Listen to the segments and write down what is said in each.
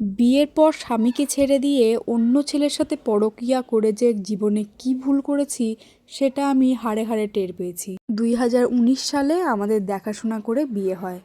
বিয়ের পর স্বামীকে ছেড়ে দিয়ে অন্য ছেলের সাথে পরকীয়া করে যে জীবনে কি ভুল করেছি, সেটা আমি হাড়ে হাড়ে টের পেয়েছি। দুই হাজার উনিশ সালে আমাদের দেখাশোনা করে বিয়ে হয়।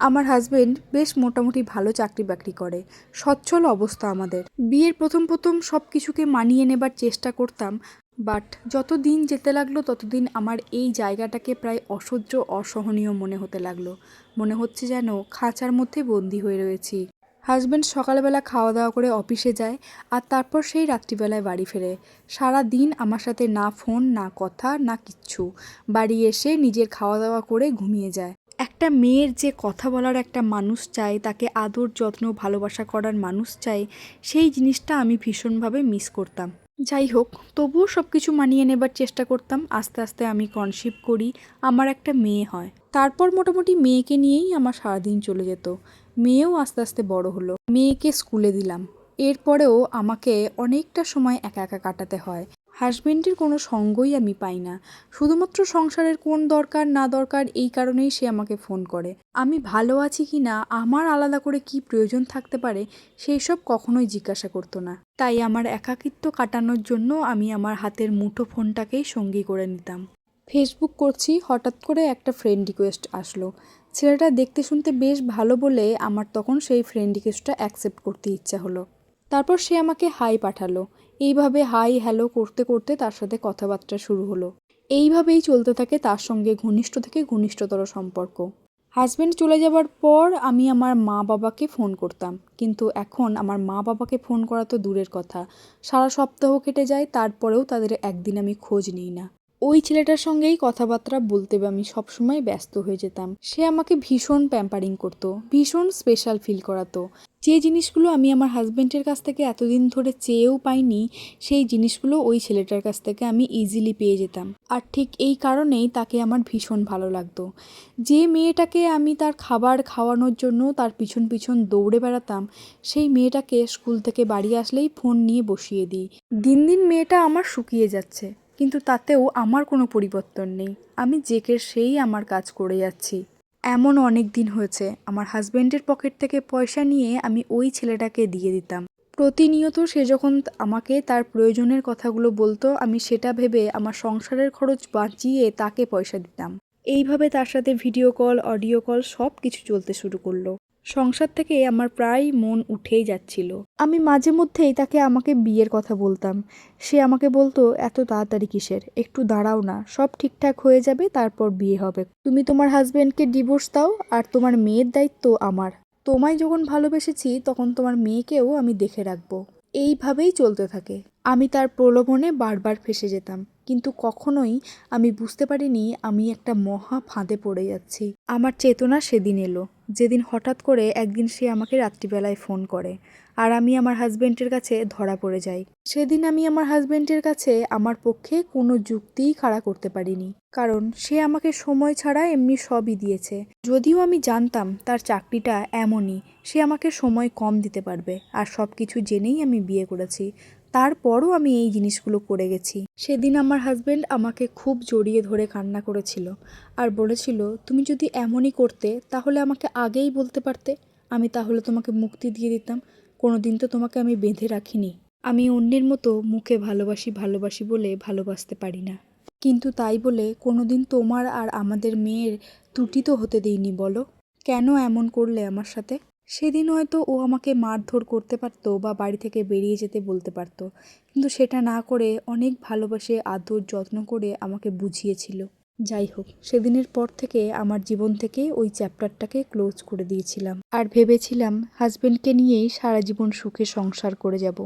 আমার হাজবেন্ড বেশ মোটামুটি ভালো চাকরি বাকরি করে। সচ্ছল অবস্থা আমাদের। বিয়ের প্রথম প্রথম সব কিছুকে মানিয়ে নেবার চেষ্টা করতাম, বাট যত দিন যেতে লাগল, ততদিন আমার এই জায়গাটাকে প্রায় অসহ্য, অসহনীয় মনে হতে লাগল। মনে হচ্ছে যেন খাঁচার মধ্যে বন্দি হয়ে রয়েছি। হাজব্যান্ড সকালবেলা খাওয়া দাওয়া করে অফিসে যায় আর তারপর সেই রাত্রিবেলায় বাড়ি ফেরে। সারা দিন আমার সাথে না ফোন, না কথা, না কিচ্ছু। বাড়ি এসে নিজের খাওয়া দাওয়া করে ঘুমিয়ে যায়। একটা মেয়ের যে কথা বলার একটা মানুষ চাই, তাকে আদর, যত্ন, ভালোবাসা করার মানুষ চাই, সেই জিনিসটা আমি ভীষণভাবে মিস করতাম। যাই হোক, তবুও সব কিছু মানিয়ে নেবার চেষ্টা করতাম। আস্তে আস্তে আমি কনসিভ করি, আমার একটা মেয়ে হয়। তারপর মোটামুটি মেয়েকে নিয়েই আমার সারাদিন চলে যেত। মেয়েও আস্তে আস্তে বড় হলো। মেয়েকে স্কুলে দিলাম। এরপরেও আমাকে অনেকটা সময় একা একা কাটাতে হয়। হাজবেন্ডের কোনো সঙ্গই আমি পাই না। শুধুমাত্র সংসারের কোন দরকার, না দরকার, এই কারণেই সে আমাকে ফোন করে। আমি ভালো আছি কি না, আমার আলাদা করে কি প্রয়োজন থাকতে পারে সেই সব কখনোই জিজ্ঞাসা করতো না। তাই আমার একাকিত্ব কাটানোর জন্য আমি আমার হাতের মুঠো ফোনটাকেই সঙ্গী করে নিতাম। ফেসবুক করছি, হঠাৎ করে একটা ফ্রেন্ড রিকোয়েস্ট আসলো। ছেলেটা দেখতে শুনতে বেশ ভালো বলে আমার তখন সেই ফ্রেন্ড রিকোয়েস্টটা অ্যাকসেপ্ট করতে ইচ্ছা হলো। তারপর সে আমাকে হাই পাঠালো। এইভাবে হাই হ্যালো করতে করতে তার সাথে কথাবার্তা শুরু হলো। এইভাবেই চলতে থাকে তার সঙ্গে ঘনিষ্ঠ থেকে ঘনিষ্ঠতর সম্পর্ক। হাজব্যান্ড চলে যাবার পর আমি আমার মা বাবাকে ফোন করতাম। কিন্তু এখন আমার মা বাবাকে ফোন করা তো দূরের কথা। সারা সপ্তাহ কেটে যায়, তারপরেও তাদের একদিন আমি খোঁজ নিই না। ওই ছেলেটার সঙ্গেই কথাবার্তা বলতে আমি সবসময় ব্যস্ত হয়ে যেতাম। সে আমাকে ভীষণ প্যাম্পারিং করতো, ভীষণ স্পেশাল ফিল করাতো। যে জিনিসগুলো আমি আমার হাজব্যান্ডের কাছ থেকে এতদিন ধরে চেয়েও পাইনি, সেই জিনিসগুলো ওই ছেলেটার কাছ থেকে আমি ইজিলি পেয়ে যেতাম। আর ঠিক এই কারণেই তাকে আমার ভীষণ ভালো লাগতো। যে মেয়েটাকে আমি তার খাবার খাওয়ানোর জন্য তার পিছন পিছন দৌড়ে বেড়াতাম, সেই মেয়েটাকে স্কুল থেকে বাড়ি আসলেই ফোন নিয়ে বসিয়ে দিই। দিন দিন মেয়েটা আমার শুকিয়ে যাচ্ছে। কিন্তু তাতেও আমার কোনো পরিবর্তন নেই। আমি জেকের সেই আমার কাজ করে যাচ্ছি। এমন অনেক দিন হয়েছে, আমার হাজব্যান্ডের পকেট থেকে পয়সা নিয়ে আমি ওই ছেলেটাকে দিয়ে দিতাম। প্রতিনিয়ত সে যখন আমাকে তার প্রয়োজনের কথাগুলো বলতো, আমি সেটা ভেবে আমার সংসারের খরচ বাঁচিয়ে তাকে পয়সা দিতাম। এইভাবে তার সাথে ভিডিও কল, অডিও কল সব কিছু চলতে শুরু করল। সংসার থেকে আমার প্রায় মন উঠেই যাচ্ছিল। আমি মাঝে মধ্যেই তাকে আমাকে বিয়ের কথা বলতাম। সে আমাকে বলতো, এত তাড়াতাড়ি কিসের? একটু দাঁড়াও না, সব ঠিকঠাক হয়ে যাবে, তারপর বিয়ে হবে। তুমি তোমার হাজব্যান্ডকে ডিভোর্স দাও, আর তোমার মেয়ের দায়িত্ব আমার। তোমায় যখন ভালোবেসেছি, তখন তোমার মেয়েকেও আমি দেখে রাখব। এইভাবেই চলতে থাকে। আমি তার প্রলোভনে বারবার ফেসে যেতাম, কিন্তু কখনোই আমি বুঝতে পারিনি আমি একটা মহা ফাঁদে পড়ে যাচ্ছি। আমার চেতনা সেদিন এলো, যেদিন হঠাৎ করে একদিন সে আমাকে রাত্রিবেলায় ফোন করে, আর আমি আমার হাজব্যান্ডের কাছে ধরা পড়ে যাই। সেদিন আমি আমার হাজব্যান্ডের কাছে আমার পক্ষে কোনো যুক্তিই খাড়া করতে পারিনি, কারণ সে আমাকে সময় ছাড়া এমনি সবই দিয়েছে। যদিও আমি জানতাম তার চাকরিটা এমনই, সে আমাকে সময় কম দিতে পারবে, আর সব কিছু জেনেই আমি বিয়ে করেছি। তারপরও আমি এই জিনিসগুলো করে গেছি। সেদিন আমার হাজব্যান্ড আমাকে খুব জড়িয়ে ধরে কান্না করেছিল আর বলেছিল, তুমি যদি এমনই করতে, তাহলে আমাকে আগেই বলতে পারতে। আমি তাহলে তোমাকে মুক্তি দিয়ে দিতাম। কোনো দিন তো তোমাকে আমি বেঁধে রাখিনি। আমি অন্যের মতো মুখে ভালোবাসি ভালোবাসি বলে ভালোবাসতে পারি না। কিন্তু তাই বলে কোনো দিন তোমার আর আমাদের মেয়ের ত্রুটি তো হতে দিইনি বলো। কেন এমন করলে আমার সাথে? সেদিন হয়তো ও আমাকে মারধর করতে পারত বা বাড়ি থেকে বেরিয়ে যেতে বলতে পারত। কিন্তু সেটা না করে অনেক ভালোবাসে, আদর, যত্ন করে আমাকে বুঝিয়েছিল। যাই হোক, সেদিনের পর থেকে আমার জীবন থেকে ওই চ্যাপ্টারটাকে ক্লোজ করে দিয়েছিলাম। আর ভেবেছিলাম হাজব্যান্ডকে নিয়েই সারা জীবন সুখে সংসার করে যাব।